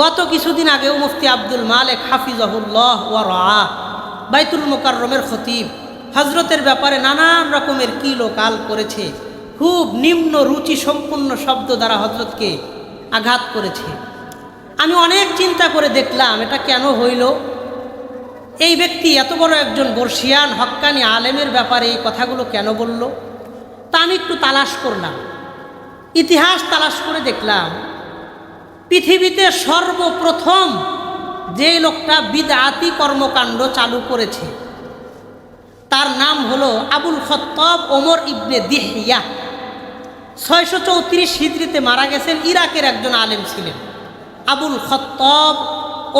গত কিছুদিন আগেও মুফতি আব্দুল মালেক হাফিজাহুল্লাহ ওয়া বাইতুল মোকাররমের খতিব। হজরতের ব্যাপারে নানান রকমের কিলো কাল করেছে। খুব নিম্ন রুচি সম্পূর্ণ শব্দ দ্বারা হজরতকে আঘাত করেছে। আমি অনেক চিন্তা করে দেখলাম, এটা কেন হইল? এই ব্যক্তি এত বড় একজন বর্ষিয়ান, হক্কানি আলেমের ব্যাপারে এই কথাগুলো কেন বলল? তা আমি একটু তালাশ করলাম। ইতিহাস তালাশ করে দেখলাম পৃথিবীতে সর্বপ্রথম যে লোকটা বিদআতি কর্মকাণ্ড চালু করেছে, তার নাম হলো আবুল খত্তব ওমর ইবনে দিহিয়া ছয়শো চৌত্রিশ হিজড়িতে মারা গেছেন, ইরাকের একজন আলেম ছিলেন, আবুল খত্তব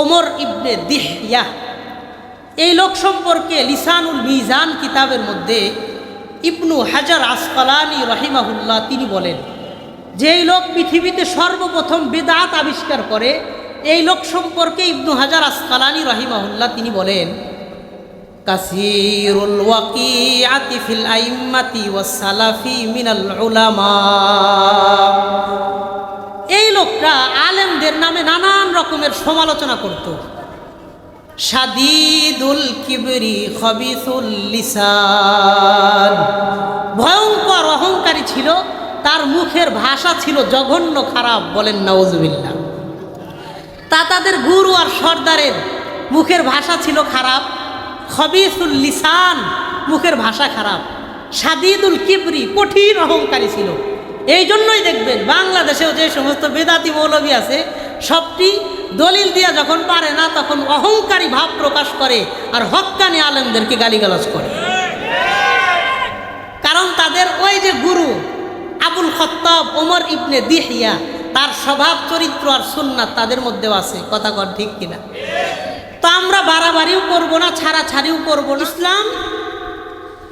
ওমর ইবনে দিহিয়া এই লোক সম্পর্কে লিসানুল মিজান কিতাবের মধ্যে ইবনু হাজার আসকালানি রহিমাহুল্লাহ তিনি বলেন যেই লোক পৃথিবীতে সর্বপ্রথম বেদাত আবিষ্কার করে, এই লোক সম্পর্কে ইবনু হাজার আসকালানি রহিমাহুল্লাহ তিনি বলেন, কাসিরুল ওয়াকিআতি ফিল আইম্মাতি ওয়াস সালাফি মিনাল উলামা। এই লোকটা আলেমদের নামে নানান রকমের সমালোচনা করত। সাদিদুল কিবরি খবিসুল লিসান। ভয়ঙ্কর অহংকারী ছিল। তার মুখের ভাষা ছিল জঘন্য খারাপ বলেন নওয়াজবিল্লা তা তাদের গুরু আর সর্দারের মুখের ভাষা ছিল খারাপ, খবিসুল লিসান মুখের ভাষা খারাপ, সাদিদুল কিবরি কঠিন অহংকারী ছিল। এই জন্যই দেখবেন বাংলাদেশেও যে সমস্ত বেদাতি মৌলবী আছে, সবটি দলিল দিয়া যখন পারে না তখন অহংকারী ভাব প্রকাশ করে আর হক্কানি আলেমদেরকে গালিগালাজ করে। কারণ তাদের ওই যে গুরু আবুল খত্তাব, ওমর ইবনে দিহিয়া, তার স্বভাব, চরিত্র আর সুন্নাত তাদের মধ্যেও আছে। কথা কর ঠিক কিনা? তো আমরা বাড়াবাড়িও করব না ছাড়া ছাড়াছাড়িও করব না। ইসলাম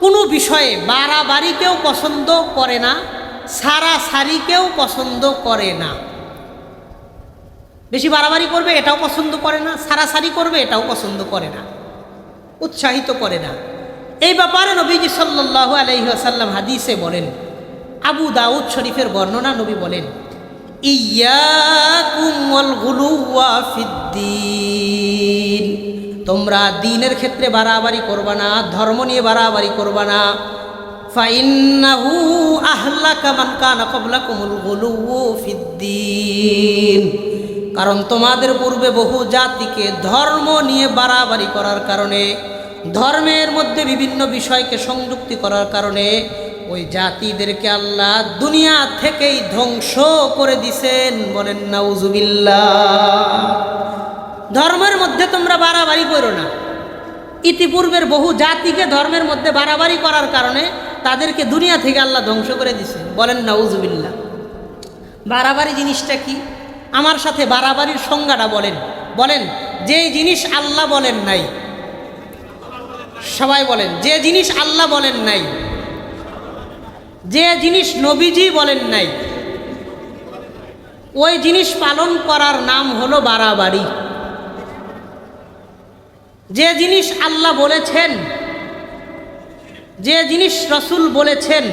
কোনো বিষয়ে বাড়াবাড়িকেও পছন্দ করে না সারাসারিকেও পছন্দ করে না। বেশি বাড়াবাড়ি করবে, এটাও পছন্দ করে না। সারাসারি করবে, এটাও পছন্দ করে না। উৎসাহিত করে না। এই ব্যাপারে নবীজি সাল্লাহ আলহিহাসাল্লাম হাদিসে বলেন আবু দাউদ শরীফের বর্ণনা নবী বলেন তোমরা দিনের ক্ষেত্রে বাড়াবাড়ি করবা না, ধর্ম নিয়ে বাড়াবাড়ি করবা না। কারণ তোমাদের পূর্বে বহু জাতিকে ধর্ম নিয়ে বাড়াবাড়ি করার কারণে, ধর্মের মধ্যে বিভিন্ন বিষয়কে সংযুক্তি করার কারণে ওই জাতিদেরকে আল্লাহ দুনিয়া থেকেই ধ্বংস করে দিছেন। বলেন, নাউজুবিল্লাহ। ধর্মের মধ্যে তোমরা বাড়াবাড়ি করো না। ইতিপূর্বের বহু জাতিকে ধর্মের মধ্যে বাড়াবাড়ি করার কারণে তাদেরকে দুনিয়া থেকে আল্লাহ ধ্বংস করে দিছে বলেন, নাউজুবিল্লাহ। বাড়াবাড়ি জিনিসটা কি? আমার সাথে বাড়াবাড়ির সংজ্ঞাটা বলেন। বলেন, যে জিনিস আল্লাহ বলেন নাই। সবাই বলেন, যে জিনিস আল্লাহ বলেন নাই। যে জিনিস নবীজি বলেন নাই, ওই জিনিস পালন করার নাম হলো বাড়াবাড়ি। যে জিনিস আল্লাহ বলেছেন, যে জিনিস রসুল বলেছেন,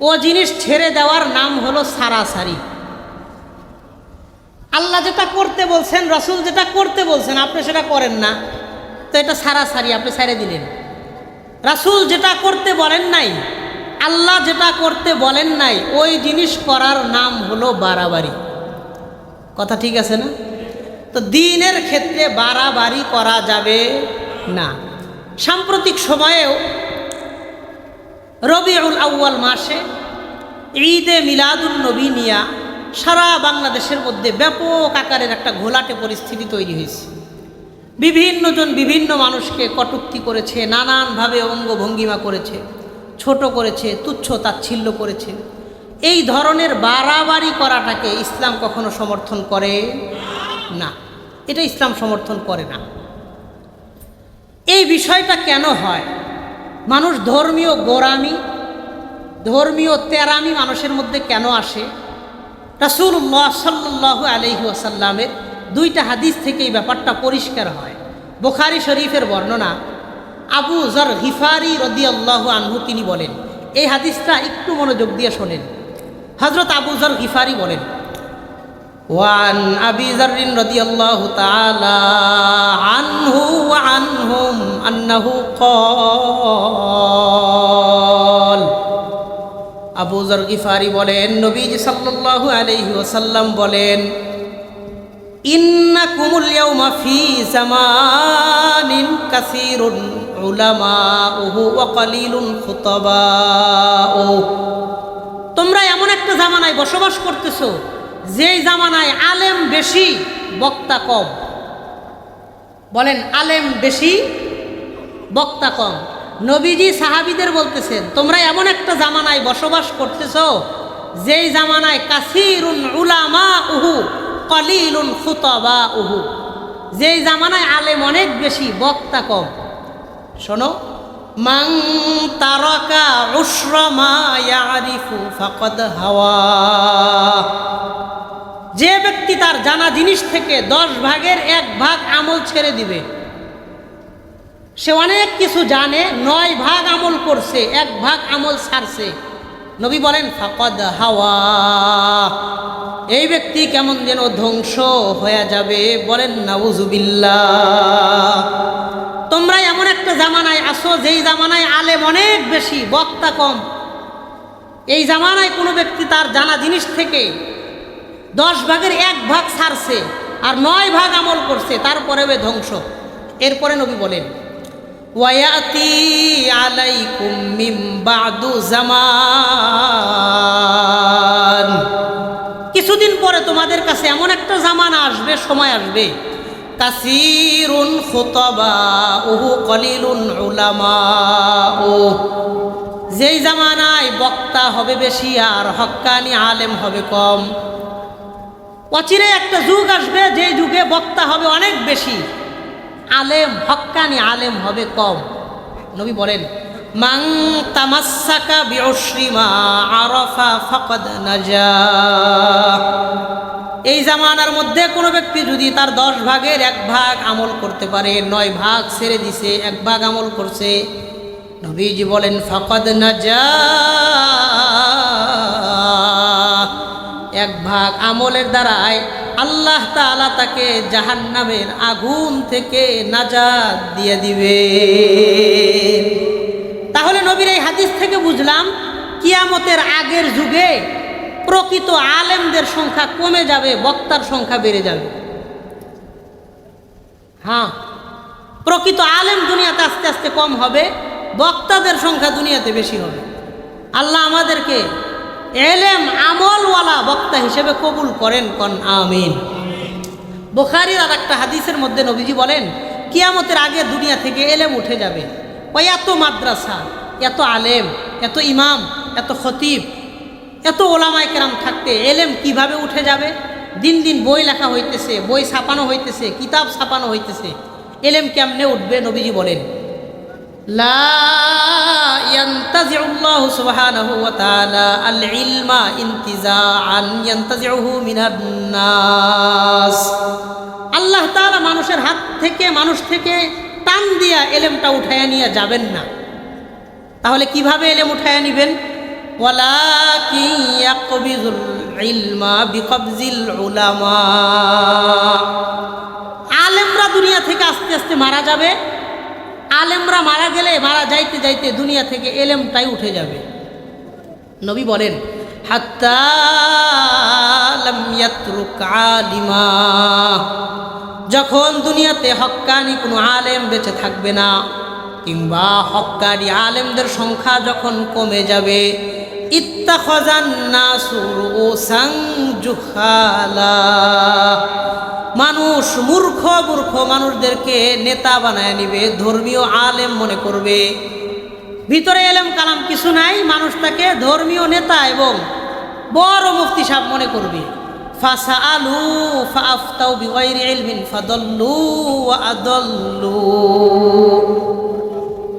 ও জিনিস ছেড়ে দেওয়ার নাম হলো সারাসারি। আল্লাহ যেটা করতে বলছেন, রসুল যেটা করতে বলছেন, আপনি সেটা করেন না। তো এটা সারাসারি, আপনি ছেড়ে দিলেন। রাসুল যেটা করতে বলেন নাই, আল্লাহ যেটা করতে বলেন নাই, ওই জিনিস করার নাম হলো বাড়াবাড়ি। কথা ঠিক আছে না? তো দিনের ক্ষেত্রে বাড়াবাড়ি করা যাবে না। সাম্প্রতিক সময়েও রবিউল আউ্য়াল মাসে ঈদে মিলাদুল নবী নিয়া সারা বাংলাদেশের মধ্যে ব্যাপক আকারের একটা ঘোলাটে পরিস্থিতি তৈরি হয়েছে। বিভিন্নজন বিভিন্ন মানুষকে কটুক্তি করেছে, নানানভাবে অঙ্গ ভঙ্গিমা করেছে, ছোট করেছে, তুচ্ছ তাচ্ছিল্য করেছে। এই ধরনের বাড়াবাড়ি করাটাকে ইসলাম কখনো সমর্থন করে না। এটা ইসলাম সমর্থন করে না। এই বিষয়টা কেন হয়? মানুষ ধর্মীয় গোরামি ধর্মীয় তেরামি মানুষের মধ্যে কেন আসে? রাসুল্লাহ সাল্লাহ আলহি দুইটা হাদিস থেকে এই ব্যাপারটা পরিষ্কার হয়। বোখারি শরীফের বর্ণনা আবু জর হিফারি রদি আল্লাহ আনহু তিনি বলেন, এই হাদিসটা একটু মনোযোগ দিয়ে শোনেন। হজরত আবু জর হিফারি বলেন, ওয়ান আবি জরিন রদি আল্লাহ আনহু আনহুম আন্নাহু কল আবু জর গিফারি বলেন, নবীজ সাল্লাল্লাহু আলাইহি বলেন ইন্নাকুমুল ইয়াউমা ফি জামানিন কাসীরুন উলামাউহু ওয়া কালিলুন খুতাবাউ। তোমরা এমন একটা জামানায় বসবাস করতেছো, যেই জামানায় আলেম বেশি, বক্তা কম। বলেন, আলেম বেশি, বক্তা কম। নবীজি সাহাবিদের বলতেছেন, তোমরা এমন একটা জামানায় বসবাস করতেছ, যেই জামানায় কাসিরুন উলামা উহু কলিলুন খুতবা উহু যেই জামানায় আলেম অনেক বেশি, বক্তা কম। শোনো মাং তারকা উশ্রমা ইয়ারিফু ফাকদ হাওয়া। যে ব্যক্তি তার জানা জিনিস থেকে দশ ভাগের এক ভাগ আমল ছেড়ে দিবে, সে অনেক কিছু জানে, নয় ভাগ আমল করছে, এক ভাগ আমল ছাড়ছে নবী বলেন, ফাকদ হাওয়া। এই ব্যক্তি কেমন যেন ধ্বংস হয়ে যাবে। বলেন নাউজুবিল্লা তোমরা এমন একটা জামানায় আসো, যেই জামানায় আলেম অনেক বেশি, বক্তা কম। এই জামানায় কোনো ব্যক্তি তার জানা জিনিস থেকে দশ ভাগের এক ভাগ ছাড়ছে, আর নয় ভাগ আমল করছে তারপরে ধ্বংস। এরপরে নবী বলেন ওয়ায়াতি আলাইকুম মিম বাদু জামান। কিছুদিন পরে তোমাদের কাছে এমন একটা জামানা আসবে, সময় আসবে। কাসিরুন খুতবা উহু কলিলুন উলামা ও যেই জামানায় বক্তা হবে বেশি আর হক্কানি আলেম হবে কম। অচিরে একটা যুগ আসবে যে যুগে বক্তা হবে অনেক বেশি। আলেম, হক্কানি আলেম হবে কম। নবী বলেন মাং তামাসাকা বিয়শ্রিমা আরফা ফকদ নাজা। এই জামানার মধ্যে কোনো ব্যক্তি যদি তার দশ ভাগের এক ভাগ আমল করতে পারে, নয় ভাগ ছেড়ে দিছে, এক ভাগ আমল করছে, নবীজি বলেন, ফকদ নাজা। এক ভাগ আমলের দ্বারায় আল্লাহ তাআলা তাকে জাহান্নামের আগুন থেকে নাজাদ দিয়ে দিবে তাহলে নবীর এই হাদিস থেকে বুঝলাম, কিয়ামতের আগের যুগে প্রকৃত আলেমদের সংখ্যা কমে যাবে, বক্তার সংখ্যা বেড়ে যাবে। হ্যাঁ প্রকৃত আলেম দুনিয়াতে আস্তে আস্তে কম হবে, বক্তাদের সংখ্যা দুনিয়াতে বেশি হবে। আল্লাহ আমাদেরকে এলেম আমলওয়ালা বক্তা হিসেবে কবুল করেন কন, আমিন। বোখারির আর একটা হাদিসের মধ্যে নবীজি বলেন, কিয়ামতের আগে দুনিয়া থেকে এলেম উঠে যাবে। ওই এত মাদ্রাসা, এত আলেম, এত ইমাম, এত খতিব, এত ওলামায় কেরাম থাকতে এলেম কীভাবে উঠে যাবে? দিন দিন বই লেখা হইতেছে, বই ছাপানো হইতেছে, কিতাব ছাপানো হইতেছে। এলেম কেমনে উঠবে? নবীজি বলেন আল্লাহ তাআলা মানুষের হাত থেকে, মানুষ থেকে টান দিয়া এলেমটা উঠায়া নিয়ে যাবেন না। তাহলে কীভাবে এলেম উঠায়া নিবেন? আলেমরা দুনিয়া থেকে আস্তে আস্তে মারা যাবে। আলেমরা মারা গেলে, মারা যাইতে যাইতে দুনিয়া থেকে এলেমটাই উঠে যাবে। নবী বলেন আলিমা। যখন দুনিয়াতে হক্কানি কোনো আলেম বেঁচে থাকবে না, কিংবা হক্কানি আলেমদের সংখ্যা যখন কমে যাবে মানুষ মূর্খ মূর্খ মানুষদেরকে নেতা বানায় নিবে, ধর্মীয় আলেম মনে করবে। ভিতরে এলেম কালাম কিছু নাই, মানুষ তাকে ধর্মীয় নেতা এবং বড় মুফতি সাহেব মনে করবে। ফাসা আলু আদল্লু।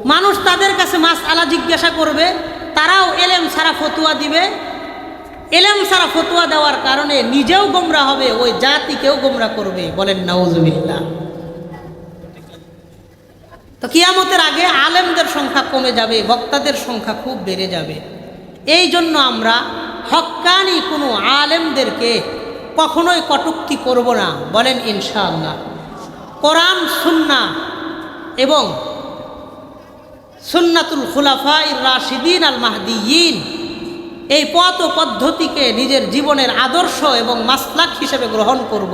মানুষ তাদের কাছে মাস আলা জিজ্ঞাসা করবে তারাও এলেম সারা ফতুয়া দিবে। এলেম সারা ফতুয়া দেওয়ার কারণে নিজেও গোমরা হবে, ওই জাতিকেও গোমরা করবে, বলেন নাউজুবিল্লাহ। তো কিয়ামতের আগে আলেমদের সংখ্যা কমে যাবে, বক্তাদের সংখ্যা খুব বেড়ে যাবে। এই জন্য আমরা হক্কানি কোনো আলেমদেরকে কখনোই কটুক্তি করব না, বলেন ইনশাআল্লাহ। কোরআন সুন্না এবং সুন্নাতুল খুলাফাই রাশিদিন আল মাহদিয়ীন এই পথ ও পদ্ধতিকে নিজের জীবনের আদর্শ এবং মাসলাক হিসেবে গ্রহণ করব।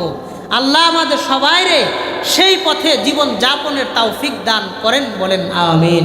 আল্লাহ আমাদের সবাইরে সেই পথে জীবন যাপনের তাওফিক দান করেন বলেন, আমিন